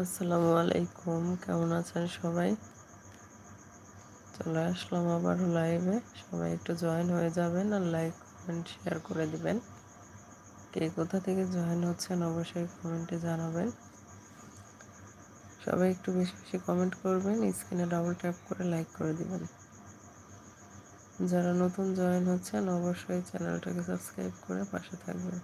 আসসালামু আলাইকুম, কেমন আছেন সবাই? চলে আসলাম আবার লাইভে সবাই একটু জয়েন হয়ে যাবেন আর লাইক কমেন্ট শেয়ার করে দিবেন। কে কোথা থেকে জয়েন হচ্ছেন অবশ্যই কমেন্টে জানাবেন। সবাই একটু বেশি বেশি কমেন্ট করবেন স্ক্রিনে ডাবল ট্যাপ করে লাইক করে দিবেন। যারা নতুন জয়েন হচ্ছেন, অবশ্যই চ্যানেলটাকে সাবস্ক্রাইব করে পাশে থাকবেন।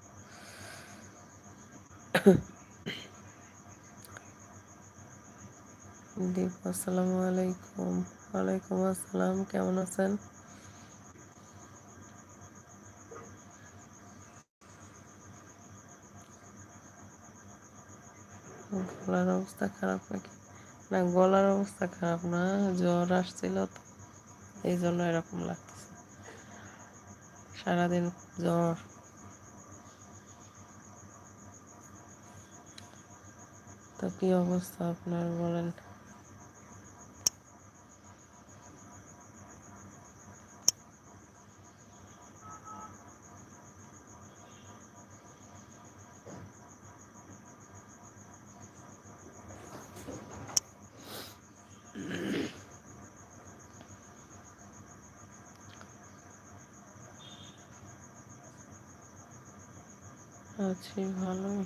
দীপ আসসালামু আলাইকুম ওয়ালাইকুম আসসালাম, কেমন আছেন? গলার অবস্থা খারাপ নাকি? না, গলার অবস্থা খারাপ না, জ্বর আসছিল তো, এই জন্য এরকম লাগতেছে। সারাদিন জ্বর। তো কি অবস্থা আপনার বলেন? আছি ভালোই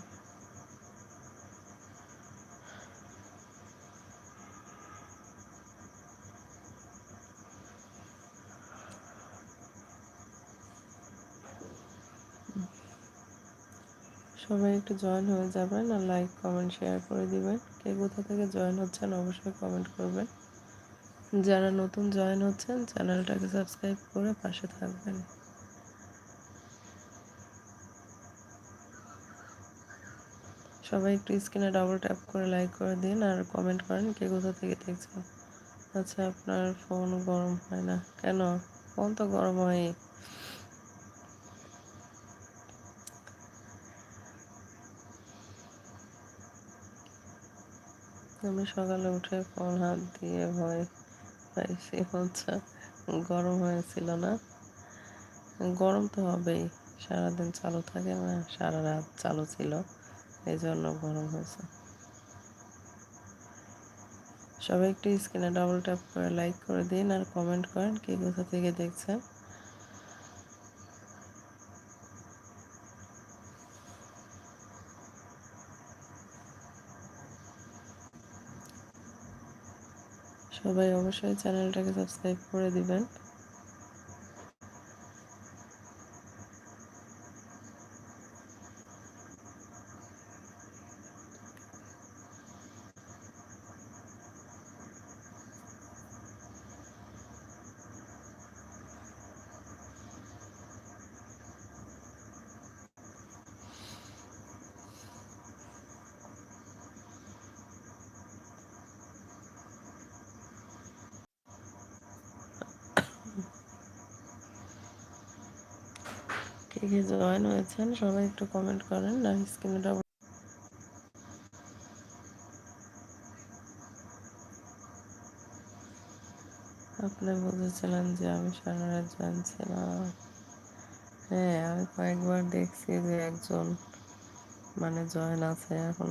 সবাই একটু জয়েন হয়ে যাবেন আর লাইক কমেন্ট শেয়ার করে দিবেন। কে কোথা থেকে জয়েন হচ্ছেন অবশ্যই কমেন্ট করবেন। যারা নতুন জয়েন হচ্ছেন চ্যানেলটাকে সাবস্ক্রাইব করে পাশে থাকবেন। সবাই একটু স্ক্রিনে ডাবল ট্যাপ করে লাইক করে দিন আর কমেন্ট করেন কে কোথা থেকে দেখছেন। আচ্ছা আপনার ফোন গরম হয় না। কেন? ফোন তো গরম হয় আমি সকালে উঠে ফোন হাত দিয়ে ভয় পাইছি। হচ্ছে গরম হয়েছিল না? গরম তো হবেই। সারাদিন চালু থাকে না, সারা রাত চালু ছিল। এই জন্য গরম হয়েছে। সবাই একটু স্ক্রিনে ডাবল ট্যাপ করে লাইক করে দিন আর কমেন্ট করেন কে কোথা থেকে দেখছেন। সবাই অবশ্যই চ্যানেলটাকে সাবস্ক্রাইব করে দিবেন। কে কে জয়েন হয়েছেন, সবাই একটু কমেন্ট করেন লাইভ স্ক্রিনে আপনি বলেছিলেন যে আমি সারা রাত ছিলাম হ্যাঁ আমি কয়েকবার দেখছি যে একজন মানে জয়েন আছে এখন।